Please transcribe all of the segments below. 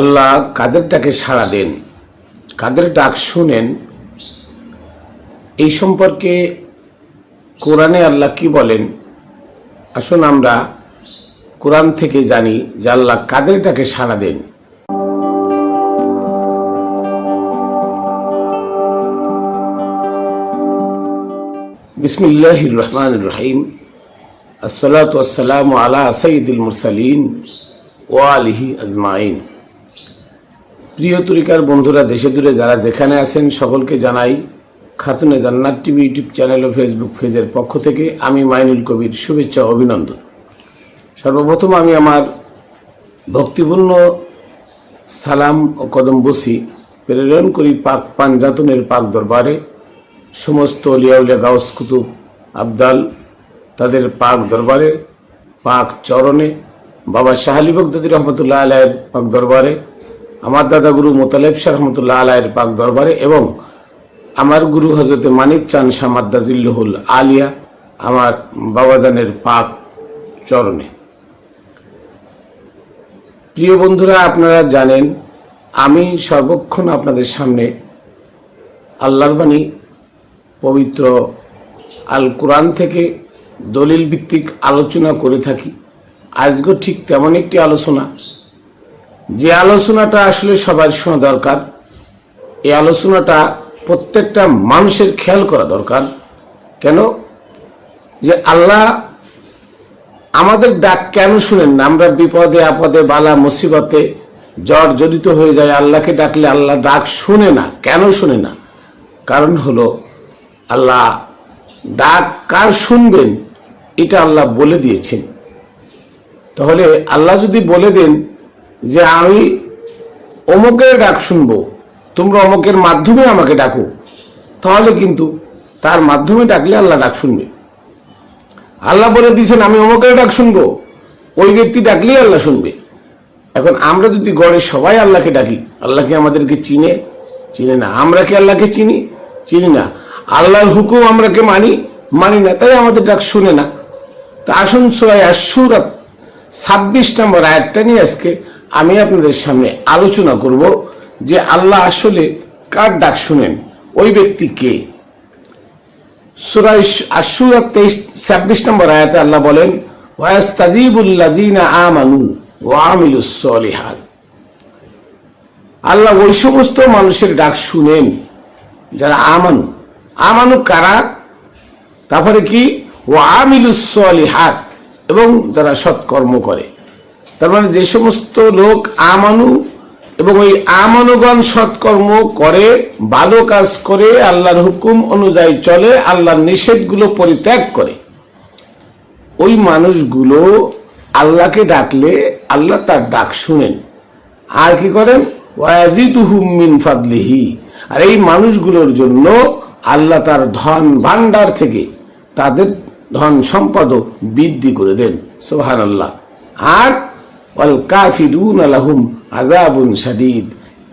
আল্লাহ কাদের ডাকে সাড়া দেন। কাদের ডাক শুনেন, এই সম্পর্কে কোরআনে আল্লাহ কি বলেন? আসুন আমরা কোরআন থেকে জানি যে আল্লাহ কাদের ডাকে সাড়া দেন। বিসমিল্লাহ রহমান রহিম। আসসালাতু আসসালামু আলা সঈদুল মুরসালিন আলিহি আজমাইন। প্রিয় তরিকার বন্ধুরা, দেশে দূরে যারা যেখানে আছেন, সকলকে জানাই Khatune Jannat TV YouTube channel ও ফেসবুক পেজের পক্ষ থেকে আমি মাইনুল কবির শুভেচ্ছা অভিনন্দন। সর্বপ্রথম আমি আমার ভক্তিপূর্ণ সালাম ও কদম বসি প্রেরণ করি পাক পাঞ্জাতনের পাক দরবারে। সমস্ত লিয়াউলিয়া গাউস কুতুব আবদাল তাদের পাক দরবারে, পাক চরণে, বাবা শাহালি বগদাদি রহমতুল্লাহ আলায়ের পাক দরবারে আমার দাদা গুরু মোতালেব শাহ রহমতুল্লাহ আলায়ের পাক দরবারে এবং আমার গুরু হজরতে মানিক চান শাহ মাদ্দাজিল্লুহুল আলিয়া আমার বাবাজানের পাক চরণে। প্রিয় বন্ধুরা, আপনারা জানেন, আমি সর্বক্ষণ আপনাদের সামনে আল্লাহর বাণী, পবিত্র আল কোরআন থেকে দলিল ভিত্তিক আলোচনা করে থাকি। আজকেও ঠিক তেমন একটি আলোচনা যে আলোচনাটা আসলে সবার শোনা দরকার, এই আলোচনাটা প্রত্যেকটা মানুষের খেয়াল করা দরকার। কেন? যে আল্লাহ আমাদের ডাক কেন শুনেন না? আমরা বিপদে, আপদে, বালা, মুসিবতে জ্বর জড়িত হয়ে যায়, আল্লাহকে ডাকলে আল্লাহ ডাক শুনে না, কেন শুনে না? কারণ হলো, আল্লাহ ডাক কার শুনবেন? এটা আল্লাহ বলে দিয়েছেন। তাহলে আল্লাহ যদি বলে দেন যে আমি অমুকের ডাক শুনব, তোমরা অমুকের মাধ্যমে আমাকে ডাকো, তাহলে কিন্তু তার মাধ্যমে ডাকলে আল্লাহ ডাক শুনবে। আল্লাহ বলে দিয়েছেন, আমি অমুকের ডাক শুনব, ওই ব্যক্তি ডাকলেই আল্লাহ শুনবে। এখন আমরা যদি গড়ে সবাই আল্লাহকে ডাকি আল্লাহকে আমাদেরকে চিনে? চিনে না। আমরা কি আল্লাহকে চিনি? চিনি না। আল্লাহর হুকুম আমরা কে মানি? মানি না। তাই আমাদের ডাক শুনে না। তা আসুন সুরায় আশুরাত ছাব্বিশ নম্বর আয়াতটা নিয়ে আজকে আমি আপনাদের সামনে আলোচনা করব যে আল্লাহ আসলে কার ডাক শুনেন? ওই ব্যক্তি কে? আশুরাত তেইশ, ছাব্বিশ নম্বর আয়াতে আল্লাহ বলেন আমানু আল্লাহ ওই সমস্ত মানুষের ডাক শুনেন যারা আমানু। আমানু কারা? তারপরে কি? ও আমিলুসলিহাত এবং যারা সৎকর্ম করে। তার মানে যে সমস্ত লোক আমানু এবং ওই আমানুগণ সৎকর্ম করে, ভালো কাজ করে, আল্লাহর হুকুম অনুযায়ী চলে, আল্লাহর নিষেধগুলো পরিত্যাগ করে। ওই মানুষগুলো আল্লাহকে ডাকলে আল্লাহ তার ডাক শুনেন। আর কি করেন? মিন ফাদলিহি। আর এই মানুষগুলোর জন্য আল্লাহ তার ধন ভান্ডার থেকে তাদের ধন সম্পদও বৃদ্ধি করে দেন। সোহান আল্লাহ আর কাফিরুন আলাহুম আজাবুন সাদিদ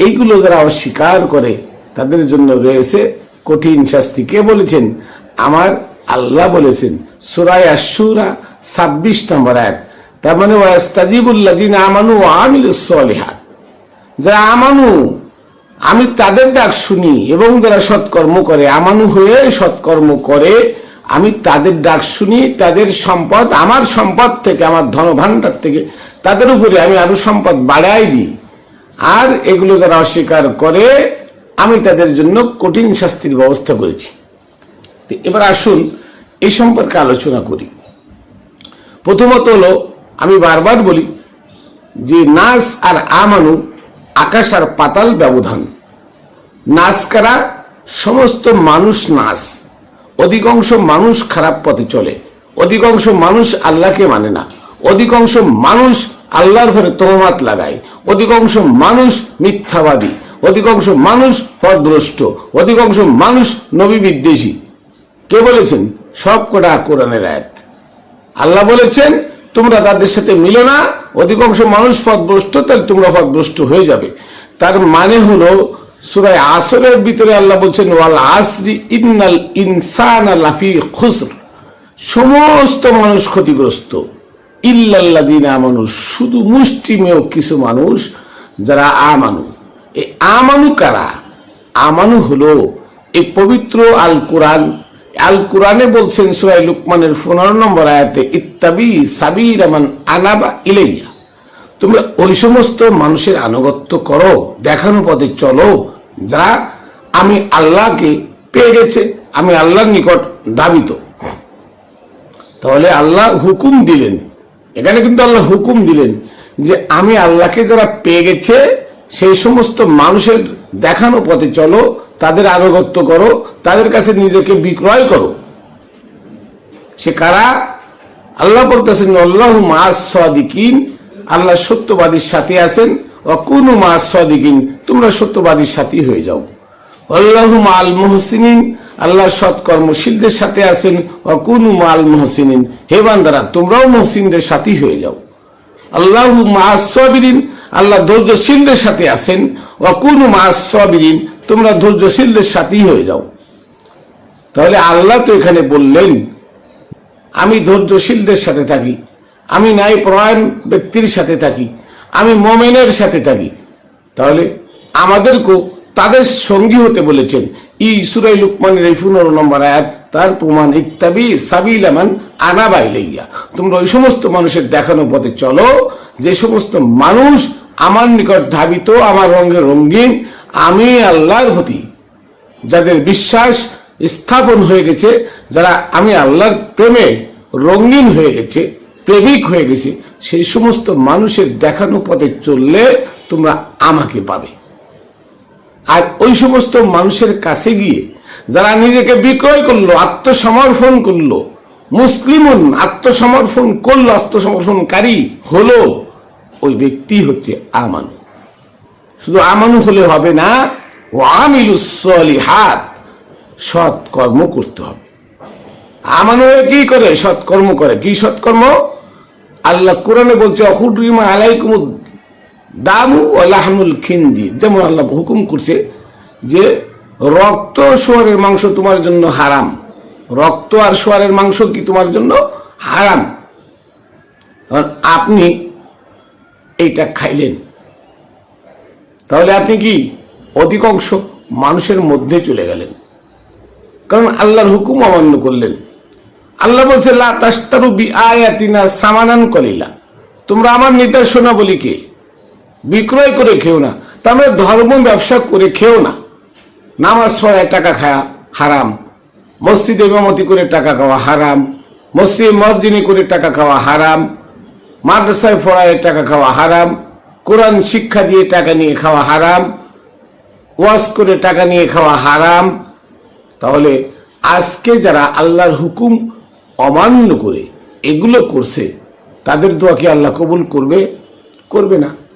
এইগুলো যারা অস্বীকার করে, তাদের জন্য রয়েছে কঠিন শাস্তি। কে বলেছেন? আমার আল্লাহ বলেছেন, সুরায় আশুরা ছাব্বিশ নম্বর এক তার মানে ওয়াস্তাজিবুল্লাহ আমানু আমিলুস সলিহাত। যারা আমানু, আমি তাদের ডাক শুনি এবং যারা সৎকর্ম করে, আমানু হয়ে সৎকর্ম করে, আমি তাদের ডাক শুনি, তাদের সম্পদ, আমার সম্পদ থেকে, আমার ধন ভাণ্ডার থেকে তাদের উপরে আমি আরও সম্পদ বাড়াই দিই। আর এগুলো যারা অস্বীকার করে, আমি তাদের জন্য কঠিন শাস্তির ব্যবস্থা করেছি। এবার আসুন, এই সম্পর্কে আলোচনা করি। প্রথমত হলো, আমি বারবার বলি যে নাস আর আমানু আকাশ আর পাতাল ব্যবধান। নাচ কারা? সমস্ত মানুষ নাচ অধিকাংশ মানুষ খারাপ পথে চলে। অধিকাংশ মানুষ আল্লাহকে মানে না। অধিকাংশ মানুষ আল্লাহর ঘরে তহমাত লাগায়। অধিকাংশ মানুষ মিথ্যাবাদী। অধিকাংশ মানুষ পদভ্রষ্ট। অধিকাংশ মানুষ নবী বিদ্বেষী। কে বলেছেন? সব কটা কোরআনের আয়াত। আল্লাহ বলেছেন, তোমরা তাদের সাথে মিলো না। অধিকাংশ মানুষ পথভ্রষ্ট তাহলে তোমরা পথভ্রষ্ট হয়ে যাবে। তার মানে হলো সুরায় আসরের ভিতরে আল্লাহ বলছেন, ওয়াল আসরি ইন্নাল ইনসান লাফি খুসর। সমস্ত মানুষ ক্ষতিগ্রস্ত। ইল্লাল্লাযিনা মানুষ শুধু মুষ্টিমেয় কিছু মানুষ যারা আমানু। এই আমানু কারা? আমানু হলো এই পবিত্র আল কোরআন আল কোরআনে বলছেন সুরাই লুকমানের পনেরো নম্বর আয়াতে, ইত্তাবি সাবির আমান আনাবা তোমরা ওই সমস্ত মানুষের আনুগত্য করো, দেখানো পথে চলো, যারা আমি আল্লাহকে পেয়ে গেছে, আমি আল্লাহর নিকট দাবিত। তাহলে আল্লাহ হুকুম দিলেন এখানে কিন্তু আল্লাহ হুকুম দিলেন যে আমি আল্লাহকে যারা পেয়ে গেছে, সেই সমস্ত মানুষের দেখানো পথে চলো, তাদের আনুগত্য করো, তাদের কাছে নিজেকে বিক্রয় করো। সে কারা? আল্লাহ বলতেছেন, আল্লাহ মাসদিকিন আল্লাহ সত্যবাদীর সাথে আছেন। অকুন মাসদিকিন তোমরা সত্যবাদীর সাথী হয়ে যাও। আল্লাহ মাল মোহসিনিন আল্লাহ সৎকর্মশীলদের সাথে আছেন। অকুন মাল মোহসিনিন। হে বান্দারা, তোমরাও মহসিনদের সাথী হয়ে যাও। আল্লাহ মাসবিরিন আল্লাহ ধৈর্যশীলদের সাথে আছেন। অকুন মাসবিরিন তোমরা ধৈর্যশীলদের সাথী হয়ে যাও। তাহলে আল্লাহ তো এখানে বললেন, আমি ধৈর্যশীলদের সাথে থাকি। আমি ন্যায় পরায়ণ ব্যক্তির সাথে থাকি। আমি মোমেনের সাথে থাকি। তাহলে আমাদেরকেও তাদের সঙ্গী হতে বলেছেন। ই লুকমানের এই পনেরো নম্বর তার প্রমাণ ইত্যাদি সাবিল আমান আনাবাই লইয়া তোমরা ওই সমস্ত মানুষের দেখানো পথে চলো, যে সমস্ত মানুষ আমার নিকট ধাবিত, আমার রঙে রঙিন, আমি আল্লাহর প্রতি যাদের বিশ্বাস স্থাপন হয়ে গেছে, যারা আমি আল্লাহর প্রেমে রঙিন হয়ে গেছে, প্রেমিক হয়ে গেছে, সেই সমস্ত মানুষের দেখানো পথে চললে তোমরা আমাকে পাবে। আর ওই সমস্ত মানুষের কাছে গিয়ে যারা নিজেকে বিক্রয় করল, আত্মসমর্পণ করল মুসলিমন আত্মসমর্পণ করল, আত্মসমর্পণকারী হলো, ওই ব্যক্তি হচ্ছে আমানু। শুধু আমানু হলে হবে না ও আমিলুসলিহাত সৎ কর্ম করতে হবে। আমানু কি করে? সৎকর্ম করে। কি সৎকর্ম? আল্লাহ কোরআনে বলছে, অহুরিমা আলাইকুম দামু ও লাহমুল খিনজি। যেমন আল্লাহ হুকুম করছে যে, রক্ত সোয়ারের মাংস তোমার জন্য হারাম। রক্ত আর সোয়ারের মাংস কি তোমার জন্য হারাম? আপনি এইটা খাইলেন। তাহলে আপনি কি অধিকাংশ মানুষের মধ্যে চলে গেলেন? কারণ আল্লাহর হুকুম অমান্য করলেন। আল্লাহ বলছে, লা তাস্তারু বি আয়াতিনা সামানান কলিলা। তোমরা আমার নির্দেশনাবলীকে বিক্রয় করে খেও না। তাহলে ধর্ম ব্যবসা করে খেও না। নামাজ পড়ায় টাকা খায়া হারাম। মসজিদে ইমামতি করে টাকা খাওয়া হারাম। মসজিদ মসজিদে করে টাকা খাওয়া হারাম। মাদ্রাসায় পড়ায় টাকা খাওয়া হারাম। কোরআন শিক্ষা দিয়ে টাকা নিয়ে খাওয়া হারাম। ওয়াজ করে টাকা নিয়ে খাওয়া হারাম। তাহলে আজকে যারা আল্লাহর হুকুম অমান্য করে এগুলো করছে, তাদের দোয়া কি আল্লাহ কবুল করবে? করবে না।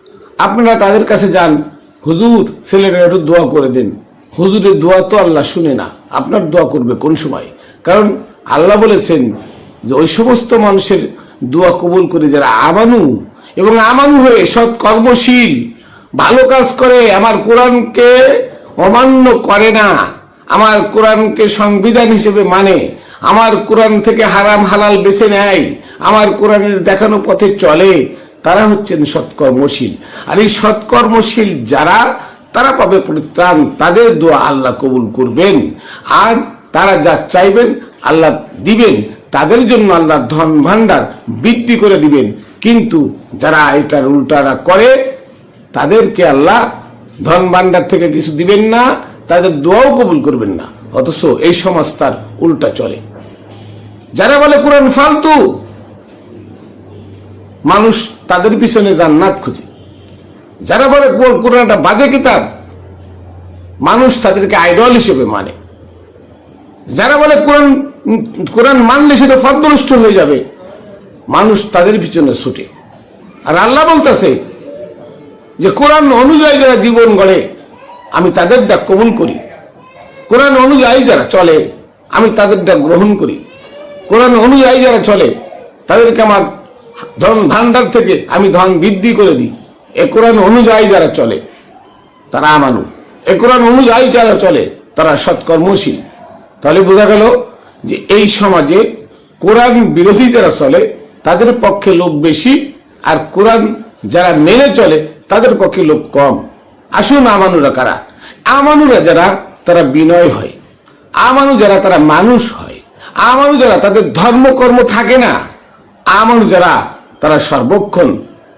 আপনারা তাদের কাছে যান। হুজুর ছেলেটা একটু দোয়া করে দিন। হুজুরের দোয়া তো আল্লাহ শুনে না। আপনার দোয়া করবে কোন সময়? কারণ আল্লাহ বলেছেন যে ওই সমস্ত মানুষের দোয়া কবুল করে যারা আমানু এবং আমানু হয়ে সৎ কর্মশীল, ভালো কাজ করে, আমার কোরআনকে অমান্য করে না, আমার কোরআনকে সংবিধান হিসেবে মানে আমার কোরআন থেকে হারাম, হালাল বেছে নেয়, আমার কোরআনের দেখানো পথে চলে তারা হচ্ছেন সৎকর্মশীল। আর এই সৎকর্মশীল যারা, তারা পাবে পরিত্রাণ, তাদের দোয়া আল্লাহ কবুল করবেন। আর তারা যা চাইবেন আল্লাহ দিবেন, তাদের জন্য আল্লাহ ধন ভান্ডার বৃদ্ধি করে দিবেন। কিন্তু যারা এটার উল্টারা করে, তাদেরকে আল্লাহ ধন ভান্ডার থেকে কিছু দিবেন না, তাদের দোয়াও কবুল করবেন না। অথচ এই সমাজ তার উল্টা চলে। যারা বলে, কোরআন ফালতু মানুষ তাদের পিছনে জান্নাত খুঁজে। যারা বলে কোরআনটা বাজে কিতাব, মানুষ তাদেরকে আইডল হিসেবে মানে। যারা বলে কোরআন কোরআন মানলে সেটা ফদ্রষ্ট হয়ে যাবে, মানুষ তাদের পিছনে ছুটে। আর আল্লাহ বলতেছে যে, কোরআন অনুযায়ী যারা জীবন গড়ে, আমি তাদের ডাক কবুল করি। কোরআন অনুযায়ী যারা চলে, আমি তাদের ডাক গ্রহণ করি। কোরআন অনুযায়ী যারা চলে, তাদেরকে আমার ধন ভান্ডার থেকে আমি ধন বৃদ্ধি করে দিই। এ কোরআন অনুযায়ী যারা চলে, তারা আমানু। এ কোরআন অনুযায়ী যারা চলে, তারা সৎকর্মশীল। তাহলে বোঝা গেল যে এই সমাজে কোরআন বিরোধী যারা চলে, তাদের পক্ষে লোক বেশি, আর কোরআন যারা মেনে চলে, তাদের পক্ষে লোক কম। আসুন আমানুরা কারা? আমানুরা যারা, তারা বিনয় হয়। আমানু যারা, তারা মানুষ হয়। আমানু যারা, তাদের ধর্মকর্ম থাকে না। আমানু যারা, তারা সর্বক্ষণ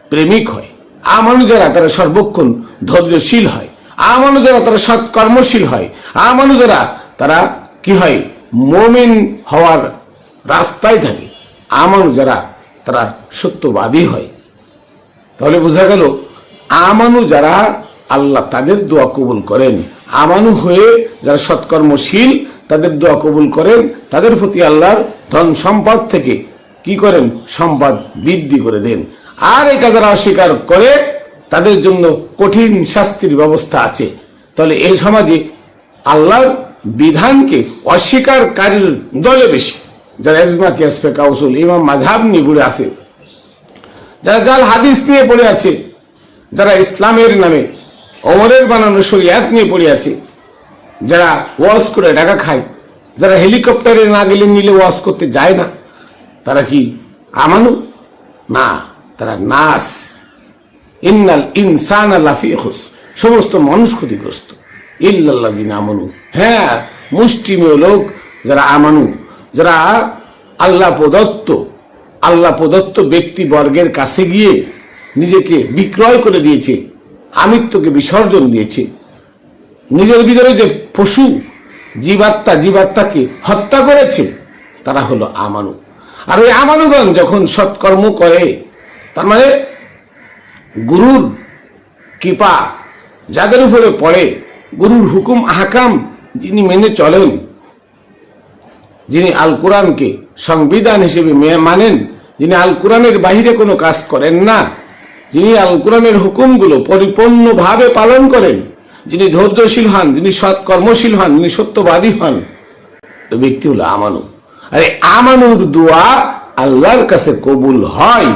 প্রেমিক হয়। আমানু যারা, তারা সর্বক্ষণ ধৈর্যশীল হয়। আমানু যারা, তারা সৎকর্মশীল হয়। আমানু যারা, তারা কি হয়? মোমিন হওয়ার রাস্তায় থাকে। আমানু যারা, তারা সত্যবাদী হয়। তাহলে বোঝা গেল, আমানু যারা, আল্লাহ তাদের দোয়া কবুল করেন। আমানু হয়ে যারা সৎকর্মশীল, তাদের দোয়া কবুল করেন। তাদের প্রতি আল্লাহর ধন সম্পদ থেকে কি করেন? সম্পদ বৃদ্ধি করে দেন। আর এটা যারা অস্বীকার করে, তাদের জন্য কঠিন শাস্তির ব্যবস্থা আছে। তাহলে এই সমাজে আল্লাহর বিধানকে অস্বীকারীর দলে বেশি। যারা এজমা কেসফে কাউসুল ইমাম মাঝহাব নিয়ে ঘুরে আছে, যারা জাল হাদিস নিয়ে পড়ে আছে, যারা ইসলামের নামে অমরের বানানো শরিয়াত নিয়ে পড়ে আছে, যারা ওয়াশ করে টাকা খায়, যারা হেলিকপ্টারে না গেলে নিলে ওয়াশ করতে যায় না তারা কি আমানু? না, তারা নাস। ইন্নাল ইনসান সমস্ত মানুষ ক্ষতিগ্রস্ত। ইল্লাল্লাহ আমানু। হ্যাঁ মুষ্টিমেয় লোক যারা আমানু, যারা আল্লাহ প্রদত্ত আল্লাহ প্রদত্ত ব্যক্তি বর্গের কাছে গিয়ে নিজেকে বিক্রয় করে দিয়েছে, আমিত্বকে বিসর্জন দিয়েছে। নিজের ভিতরে যে পশু, জীবাত্মা, জীবাত্মাকে হত্যা করেছে, তারা হলো আমানু। আর ওই আমানুগণ যখন সৎকর্ম করে, তার মানে গুরুর কৃপা যাদের উপরে পড়ে, গুরুর হুকুম, আহকাম যিনি মেনে চলেন, যিনি আল কোরআনকে সংবিধান হিসেবে মানেন, যিনি আল কোরআনের বাহিরে কোনো কাজ করেন না, যিনি আল কোরআনের হুকুমগুলো পরিপূর্ণভাবে পালন করেন, যিনি ধৈর্যশীল হন, যিনি সৎ কর্মশীল হন, যিনি সত্যবাদী হন ওই ব্যক্তি হলো আমানু। আরে আমানুর দোয়া আল্লাহর কাছে কবুল হয়।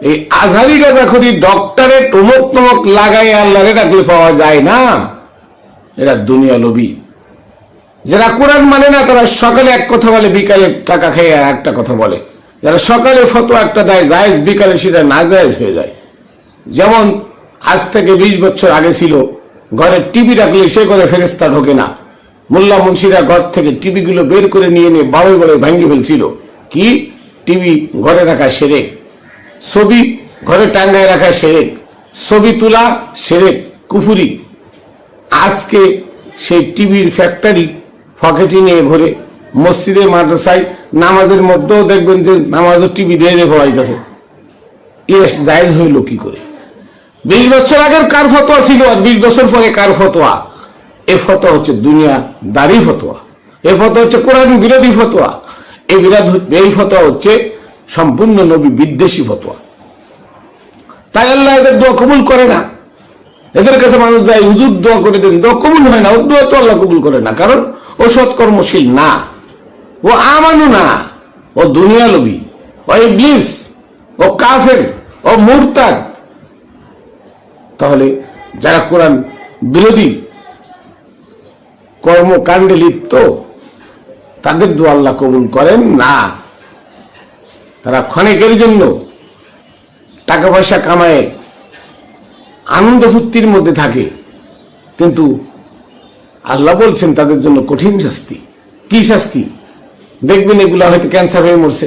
এই আজহারি গাজাখুরি ডক্টরে টমক টমক লাগাই আল্লাহরে ডাকলে পাওয়া যায় না। এরা দুনিয়া লোভী। যারা কোরআন মানে না, তারা সকালে এক কথা বলে, বিকালে টাকা খেয়ে আর একটা কথা বলে। যারা সকালে ফটো একটা দেয়, জায়েজ বিকালে সেটা না জায়েজ হয়ে যায়। যেমন আজ থেকে বিশ বছর আগে ছিল, ঘরে টিভি রাখলে সে করে ফেরেস্তা ঢোকে না। মোল্লা মুন্সিরা ঘর থেকে টিভি গুলো বের করে নিয়ে নিয়ে বাড়ি বাড়ি ভাঙ্গি ফেলছিল। কি? টিভি ঘরে রাখা সেরেক। ছবি ঘরে টাঙ্গায় রাখা সেরেক। ছবি তোলা সেরেক, কুফুরি। আজকে সেই টিভির ফ্যাক্টরি পকেটে নিয়ে ঘুরে। মসজিদে, মাদ্রাসায় নামাজের মধ্যেও দেখবেন যে নামাজও টিভি দিয়ে দিয়ে পড়াইতেছে এ জায়েজ হইল কি করে? বিশ বছর আগের কার ফতোয়া ছিল আর বিশ বছর পরে কার ফতোয়া? এ ফতোয়া হচ্ছে দুনিয়া দাঁড়ি ফতোয়া। এ ফতোয়া হচ্ছে কোরআন বিরোধী ফতোয়া। এই বিরোধ এই ফতোয়া হচ্ছে সম্পূর্ণ নবী বিদ্বেষী ফতোয়া। তাই আল্লাহ এদের দোয়া কবুল করে না। এদের কাছে মানুষ যায়, হুজুর দোয়া করে দেন, দোয়া কবুল হয় না ওর দোয়া তো আল্লাহ কবুল করে না। কারণ ও সৎকর্মশীল না, ও আমানু না, ও দুনিয়া লোভী ও ইবলিস, ও কাফের, ও মুরতাদ। তাহলে যারা কোরআন বিরোধী কর্মকাণ্ডে লিপ্ত, তাদের দোয়া আল্লাহ কবুল করেন না। তারা ক্ষণেকের জন্য টাকা পয়সা কামায় আনন্দ ফুর্তির মধ্যে থাকে। কিন্তু আল্লাহ বলছেন, তাদের জন্য কঠিন শাস্তি। কি শাস্তি? দেখবেন এগুলো হয়তো ক্যান্সার হয়ে মরছে।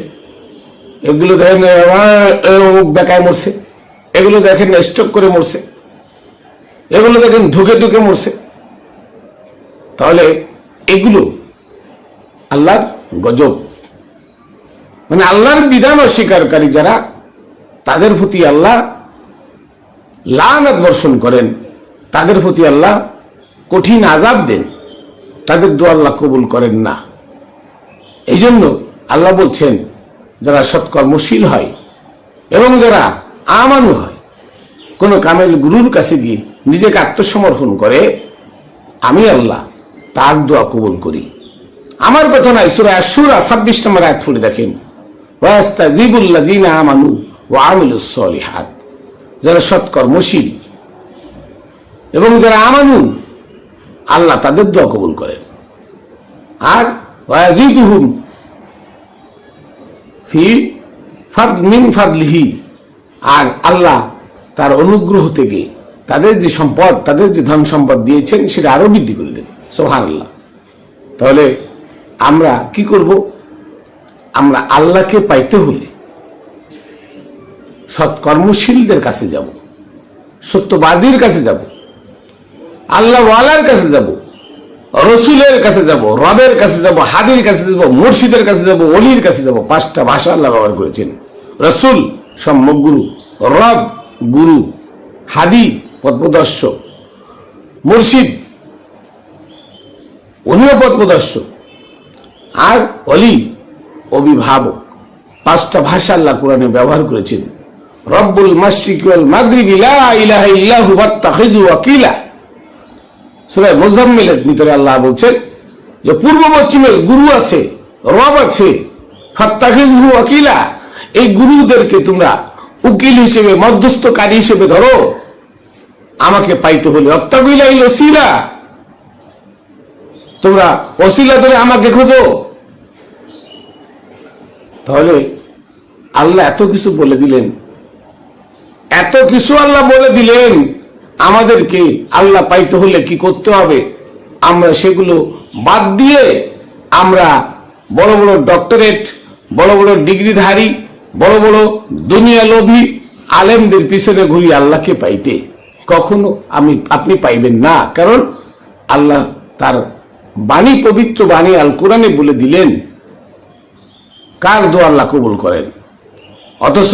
এগুলো দেখেন বেকায় মরছে। এগুলো দেখেন স্ট্রোক করে মরছে। এগুলো দেখেন, ধুকে ধুকে মরছে। তাহলে এগুলো আল্লাহর গজব। মানে আল্লাহর বিধান অস্বীকারী যারা, তাদের প্রতি আল্লাহ লানত বর্ষণ করেন। তাদের প্রতি আল্লাহ কঠিন আজাব দেন। তাদের দোয়া আল্লাহ কবুল করেন না। এই জন্য আল্লাহ বলছেন, যারা সৎকর্মশীল হয় এবং যারা আমানু হয়, কোনো কামেল গুরুর কাছে গিয়ে নিজেকে আত্মসমর্পণ করে, আমি আল্লাহ তার দোয়া কবুল করি। আমার কথা নয়, সুরা সুরা ছাব্বিশ নম্বর আয়াত পড়ে দেখেন। ওয়াস্তা জিবুল্লা জিনা আমানু ও যারা সৎকর্মশীল এবং যারা আমানু, আল্লাহ তাদের দোয়া কবুল করেন। আর ওয়াজিদুহুম ফি ফাদ, মিন ফাদলিহি। আর আল্লাহ তার অনুগ্রহ থেকে তাদের যে সম্পদ, তাদের যে ধন সম্পদ দিয়েছেন, সেটা আরও বৃদ্ধি করে দেন। সোহান আল্লাহ তাহলে আমরা কি করব? আমরা আল্লাহকে পাইতে হলে সৎকর্মশীলদের কাছে যাব, সত্যবাদীর কাছে যাব আল্লাহ ওয়ালার কাছে যাব, রসুলের কাছে যাব, রবের কাছে যাব, হাদির কাছে যাব, মুর্শিদের কাছে যাব অলির কাছে যাব, পাঁচটা ভাষা আল্লাহ ব্যবহার করেছেন। রসুল সম্যক গুরু, রব গুরু, হাদি পদ্মদর্শ মুর্শিদ উনিও পদ্মদর্শ আর অলি অভিভাবক। পাঁচটা ভাষা আল্লাহ কোরআনে ব্যবহার করেছেন। রব্বুল ওয়াত্তাখিযু ওয়াকিলা। ভিতরে আল্লাহ বলছেন যে পূর্ব পশ্চিমে গুরু আছে, রব আছে ফাত্তাখিযু ওয়াকিলা, এই গুরুদেরকে তোমরা উকিল হিসেবে, মধ্যস্থকারী হিসেবে ধরো। আমাকে পাইতে হলে অত্তাবিলা ওসিলা তোমরা ওসিলা ধরে আমাকে খোঁজো। তাহলে আল্লাহ এত কিছু বলে দিলেন। এত কিছু আল্লাহ বলে দিলেন। আমাদেরকে আল্লাহ পাইতে হলে কি করতে হবে? আমরা সেগুলো বাদ দিয়ে আমরা বড় বড় ডক্টরেট, বড় বড় ডিগ্রিধারী, বড় বড় দুনিয়া লোভী আলেমদের পিছনে ঘুরি আল্লাহকে পাইতে। কখনো আমি, আপনি পাইবেন না। কারণ আল্লাহ তার বাণী, পবিত্র বাণী আল কোরআনে বলে দিলেন, কার দোয়া আল্লাহ কবুল করেন? অথচ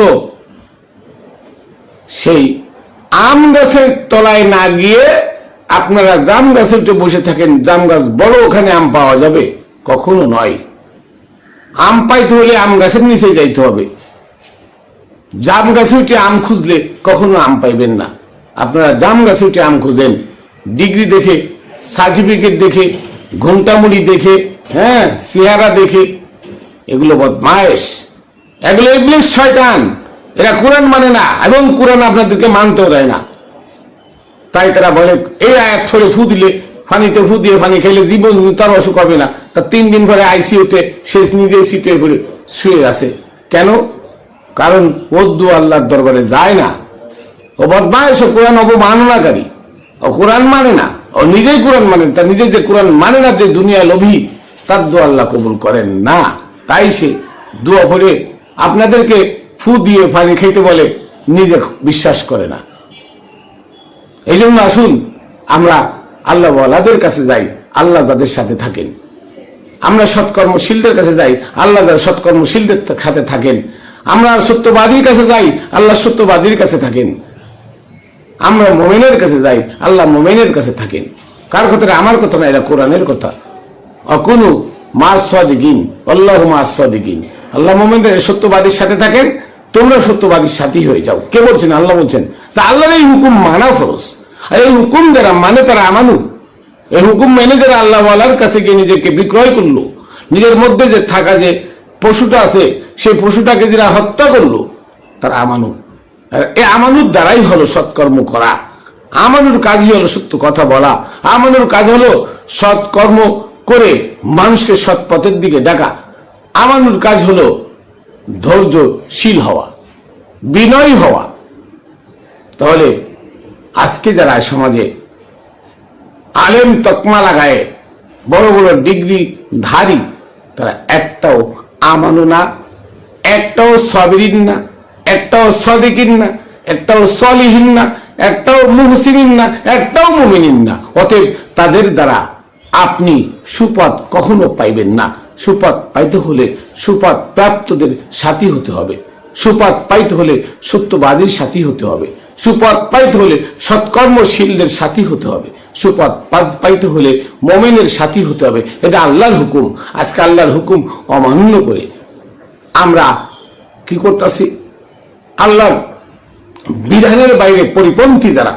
সেই আম গাছের তলায় না গিয়ে আপনারা জাম গাছে উঠে বসে থাকেন, জাম গাছ বড়, ওখানে আম পাওয়া যাবে? কখনো নয়। আম পাইতে হলে আম গাছের নিচে যাইতে হবে। জাম গাছে উঠে আম খুঁজলে কখনো আম পাইবেন না। আপনারা জাম গাছে উঠে আম খুঁজেন। ডিগ্রি দেখে, সার্টিফিকেট দেখে ঘন্টামুড়ি দেখে হ্যাঁ চেহারা দেখে, এগুলো বদমায়েশ। এগুলো ইবলিশ শয়তান। এরা কোরআন মানে না, এবং কোরআন আপনাদেরকে মানতেও দেয় না। তাই তারা বলে, এই আয়াত ছড়ে ফু দিলে, ফানিতে ফু দিয়ে পানি খেলে জীবন তার অসুখ হবে না। তা তিন দিন পরে আইসিউতে সে নিজে সিটে করে শুয়ে আছে। কেন? কারণ ওদ্দু আল্লাহর দরবারে যায় না। ও বদমায়েশ, ও কোরআন অবমাননাকারী। ও কোরআন মানে না। নিজেই কোরআন মানে তার নিজে যে কোরআন মানে না যে দুনিয়া লোভী, তার দোয়া আল্লাহ কবুল করেন না। তাই সে দোয়া করে আপনাদেরকে ফু দিয়ে পানি খেতে বলে, নিজে বিশ্বাস করে না। এই জন্য আসুন, আমরা আল্লাহ ওয়ালাদের কাছে যাই, আল্লাহ যাদের সাথে থাকেন। আমরা সৎকর্মশীলদের কাছে যাই, আল্লাহ যারা সৎকর্মশীলদের সাথে থাকেন। আমরা সত্যবাদীর কাছে যাই, আল্লাহ সত্যবাদীর কাছে থাকেন। আমরা মোমেনের কাছে যাই, আল্লাহ মোমেনের কাছে থাকেন। কার কথা আমার কথা না, এটা কোরআনের কথা। অকুনু মা সাদিকিন আল্লাহ মা সাদিকিন আল্লাহ মোমেনদের সত্যবাদীর সাথে থাকেন, তোমরা সত্যবাদীর সাথী হয়ে যাও। কে বলছেন? আল্লাহ বলছেন, তা আল্লাহর এই হুকুম মানা ফরজ। আর এই হুকুম যারা মানে তারা আমানু। এই হুকুম মেনে যারা আল্লাহ আল্লাহর কাছে গিয়ে নিজেকে বিক্রয় করল, নিজের মধ্যে যে থাকা যে পশুটা আছে, সেই পশুটাকে যারা হত্যা করল, তারা আমানু। এই আমানুর দ্বারাই হলো সৎকর্ম করা। আমানুর কাজই হলো সত্য কথা বলা। আমানুর কাজ হলো সৎকর্ম করে মানুষকে সৎ পথের দিকে ডাকা আমানুর কাজ হলো ধৈর্যশীল হওয়া, বিনয়ী হওয়া। তাহলে আজকে যারা সমাজে আলেম তকমা লাগায়, বড় বড় ডিগ্রি ধারী তারা একটাও আমানু না, একটাও সবিরিন না। একটাও সদিকিন না, একটাও সলিহীন না, একটাও মুহসিনিন না, একটাও মুমিনিন না। অতএব তাদের দ্বারা আপনি সুপথ কখনো পাইবেন না। সুপথ পাইতে হলে সুপথ প্রাপ্তদের সাথী হতে হবে। সুপথ পাইতে হলে সত্যবাদীর সাথী হতে হবে। সুপথ পাইতে হলে সৎকর্মশীলদের সাথী হতে হবে। সুপথ পাইতে হলে মোমেনের সাথী হতে হবে। এটা আল্লাহর হুকুম। আজকে আল্লাহর হুকুম অমান্য করে আমরা কি করতেছি? আল্লাহর বিধানের বাইরে পরিপন্থী যারা,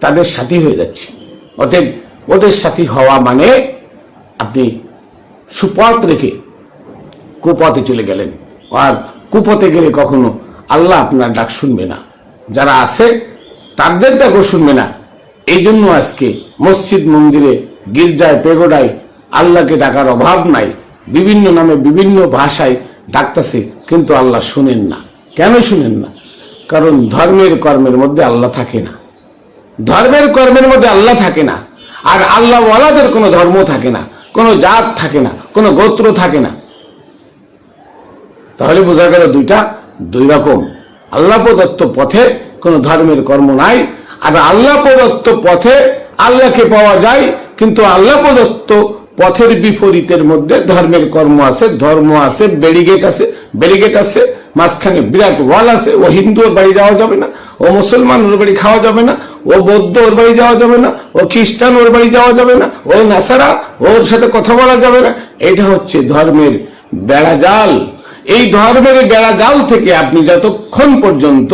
তাদের সাথী হয়ে যাচ্ছে। অতএব ওদের সাথী হওয়া মানে আপনি সুপথ রেখে কুপথে চলে গেলেন। আর কুপথে গেলে কখনো আল্লাহ আপনার ডাক শুনবে না। যারা আছে, তাদের ডাকও শুনবে না। এই জন্য আজকে মসজিদ মন্দিরে, গির্জায়, পেগোডায় আল্লাহকে ডাকার অভাব নাই। বিভিন্ন নামে বিভিন্ন ভাষায় ডাকতেছে, কিন্তু আল্লাহ শুনেন না। কেন শুনেন না? কারণ ধর্মের কর্মের মধ্যে আল্লাহ থাকে না। ধর্মের কর্মের মধ্যে আল্লাহ থাকে না। আর আল্লাহ ওয়ালাদের কোনো ধর্ম থাকে না, কোনো জাত থাকে না, কোনো গোত্র থাকে না। তাহলে বোঝা গেল দুইটা, দুই রকম। আল্লাহ প্রদত্ত পথে কোনো ধর্মের কর্ম নাই, আর আল্লাহ প্রদত্ত পথে আল্লাহকে পাওয়া যায়, কিন্তু আল্লাহ প্রদত্ত পথের বিপরীতের মধ্যে ধর্মের কর্ম আছে, ধর্ম আছে ব্যারিগেট আছে ব্যারিগেট আছে, মাঝখানে বিরাট ওয়াল আছে, ও হিন্দু ওর বাড়ি যাওয়া যাবে না, ও মুসলমান ওর বাড়ি খাওয়া যাবে না, ও বৌদ্ধ ওর বাড়ি যাওয়া যাবে না, ও খ্রিস্টান ওর বাড়ি যাওয়া যাবে না, ও নাসারা ওর সাথে কথা বলা যাবে না। এটা হচ্ছে ধর্মের বেড়াজাল। এই ধর্মের বেড়া জাল থেকে আপনি যতক্ষণ পর্যন্ত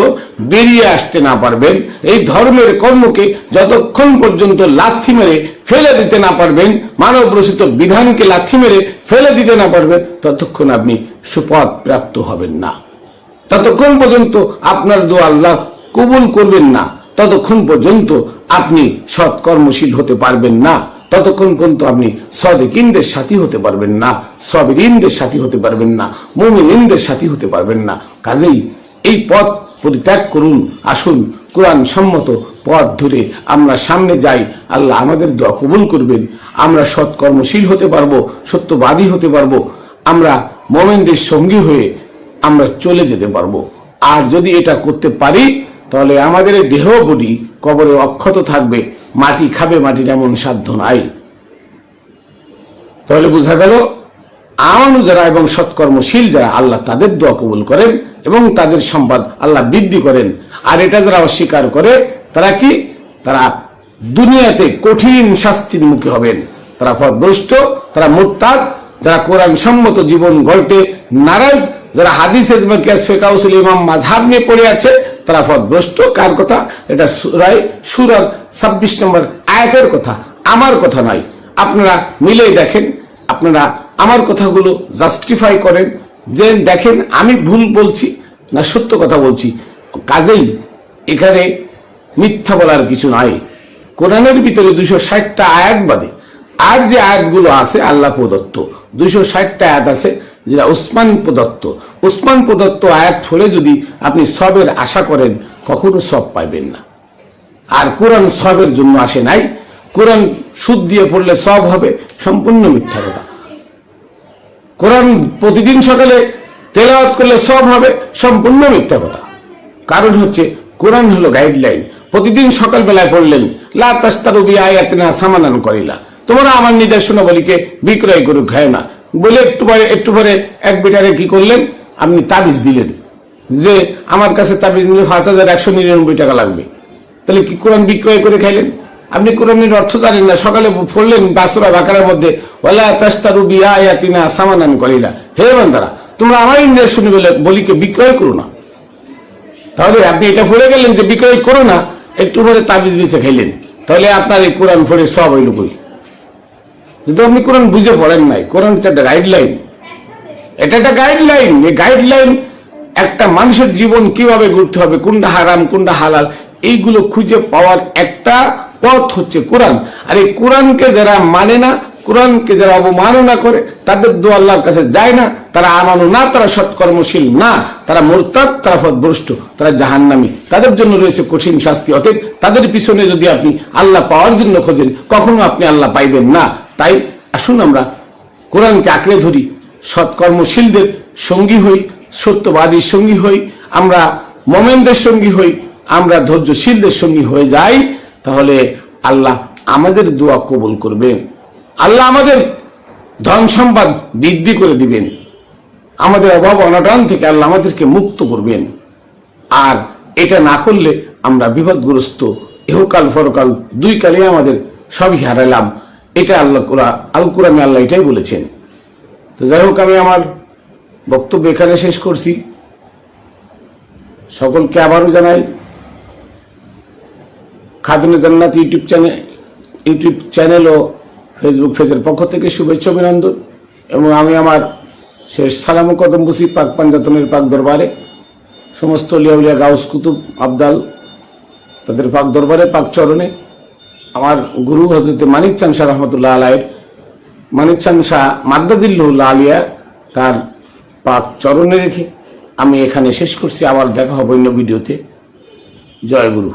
বেরিয়ে আসতে না পারবেন, এই ধর্মের কর্মকে যতক্ষণ পর্যন্ত লাথি মেরে ফেলে দিতে না পারবেন মানব রচিত বিধানকে লাথি মেরে ফেলে দিতে না পারবেন, ততক্ষণ আপনি সুপথ প্রাপ্ত হবেন না। ততক্ষণ পর্যন্ত আপনার দোয়া আল্লাহ কবুল করবেন না, ততক্ষণ পর্যন্ত আপনি সৎকর্মশীল হতে পারবেন না। ততক্ষণ পর্যন্ত আপনি সদিকিনদের সাথী হতে পারবেন না, সবিরিনদের সাথী হতে পারবেন না মুমিনদের সাথী হতে পারবেন না। কাজেই এই পথ পরিত্যাগ করুন, আসুন কোরআন সম্মত পথ ধরে আমরা সামনে যাই, আল্লাহ আমাদের দোয়া কবুল করবেন। আমরা সৎকর্মশীল হতে পারব, সত্যবাদী হতে পারব, আমরা মোমেনদের সঙ্গী হয়ে আমরা চলে যেতে পারব। আর যদি এটা করতে পারি, তাহলে আমাদের দেহ বডি কবরে অক্ষত থাকবে, মাটি খাবে, মাটির এমন সাধ্য নাই। তাহলে বোঝা গেল আমানু যারা এবং সৎকর্মশীল যারা, আল্লাহ তাদের দোয়া কবুল করেন এবং তাদের সম্পদ আল্লাহ বৃদ্ধি করেন। আর এটা যারা অস্বীকার করে, তারা কি? তারা দুনিয়াতে কঠিন শাস্তির মুখে হবেন। তারা পথভ্রষ্ট, তারা মোরতাদ যারা কোরআন সম্মত জীবন গড়তে নারাজ, যারা হাদিস ইমাম মাঝহাব নিয়ে পড়ে আছে তারা পথভ্রষ্ট কার কথা? এটা সুরাই সুরার ছাব্বিশ নম্বর আয়াতের কথা, আমার কথা নয়। আপনারা মিলেই দেখেন, আপনারা আমার কথাগুলো জাস্টিফাই করেন, যে দেখেন আমি ভুল বলছি না সত্য কথা বলছি। কাজেই এখানে মিথ্যা বলার কিছু নাই। কোরআনের ভিতরে দুইশো ষাটটা আয়াত বাদে। আর যে আয়াতগুলো আছে, আল্লাহ প্রদত্ত দুইশো ষাটটা আয়াত আছে যেটা উসমান প্রদত্ত। উসমান প্রদত্ত আয়াত ফলে যদি আপনি সবের আশা করেন, কখনো সব পাইবেন না। আর কোরআন সবের জন্য আসে নাই। কোরআন সুদ দিয়ে পড়লে সব হবে, সম্পূর্ণ মিথ্যা কথা। কোরআন প্রতিদিন সকালে তেলাওয়াত করলে সব হবে, সম্পূর্ণ মিথ্যা কথা। কারণ হচ্ছে, কোরআন হলো গাইডলাইন প্রতিদিন সকালবেলায় পড়লেন, লা তাস্তারুবি আয়াতিনা সামানান করিলা তোমরা আমার নির্দেশনা বলিকে বিক্রয় করুক খায় না? বলে একটু পরে একটু পরে এক বিটারে কি করলেন? আপনি তাবিজ দিলেন। যে আমার কাছে তাবিজ নিলে পাঁচ হাজার একশো নিরানব্বই টাকা লাগবে। তাহলে কি কোরআন বিক্রয় করে খাইলেন? আপনি কোরআনের অর্থ জানেন না। সকালে পড়লেন বাসুরা বাকারের মধ্যে ওলা তাস্তারু বিয়া আয়াতিনা সামানান করিলা হে বান্দারা, তোমরা আমার নির্দেশনী বলে বলিকে বিক্রয় করো না। তাহলে আপনি এটা পড়ে গেলেন যে বিক্রয় করো না, একটু পরে তাবিজ বিছে খাইলেন। তাহলে আপনার এই কোরআন পড়ে সব হইল কই? যদি আপনি কোরআন বুঝে পড়েন নাই, কোরআন হচ্ছে একটা গাইডলাইন এটা একটা গাইডলাইন এই গাইডলাইন একটা মানুষের জীবন কীভাবে ঘুরতে হবে, কোনটা হারাম, কোনটা হালাল, এইগুলো খুঁজে পাওয়ার একটা পথ হচ্ছে কোরআন। আর এই কোরআনকে যারা মানে না, কোরআনকে যারা অবমাননা করে, তাদের দোয়া আল্লাহর কাছে যায় না। তারা আমানো না, তারা সৎকর্মশীল না। তারা মোরতাদ, তারা পথভ্রষ্ট, তারা জাহান্নামী। তাদের জন্য রয়েছে কঠিন শাস্তি। অতএব তাদের পিছনে যদি আপনি আল্লাহ পাওয়ার জন্য খোঁজেন, কখনো আপনি আল্লাহ পাইবেন না। তাই আসুন আমরা কোরআনকে আঁকড়ে ধরি, সৎকর্মশীলদের সঙ্গী হই, সত্যবাদীর সঙ্গী হই, আমরা মোমেনদের সঙ্গী হই, আমরা ধৈর্যশীলদের সঙ্গী হয়ে যাই, তাহলে আল্লাহ আমাদের দোয়া কবুল করবেন আল্লাহ আমাদের ধন সম্পদ বৃদ্ধি করে দিবেন। আমাদের অভাব অনটন থেকে আল্লাহ আমাদেরকে মুক্ত করবেন। আর এটা না করলে আমরা বিপদগ্রস্ত, এহকাল ফরকাল দুই কালে আমাদের সবই হারালাম। এটা আল্লাহ কোরআ আল কোরআনে আল্লাহ এটাই বলেছেন। তো যাই হোক, আমি আমার বক্তব্য এখানে শেষ করছি। সকলকে আবারও জানাই Khatune Jannat YouTube channel YouTube channel ও ফেসবুক পেজের পক্ষ থেকে শুভেচ্ছা অভিনন্দন। এবং আমি আমার শেষ সালাম কদম বুসি পাক পাঞ্জাতনের পাক দরবারে, সমস্ত লিয়াউলিয়া গাউস কুতুব আবদাল, তাদের পাক দরবারে, পাক চরণে আমার গুরু হজরত মানিক চান শাহ রহমতুল্লাহ আলাইয়ের মানিক চান শাহ আলিয়া তার পাক চরণে রেখে আমি এখানে শেষ করছি। আবার দেখা হবে অন্য ভিডিওতে। জয় গুরু।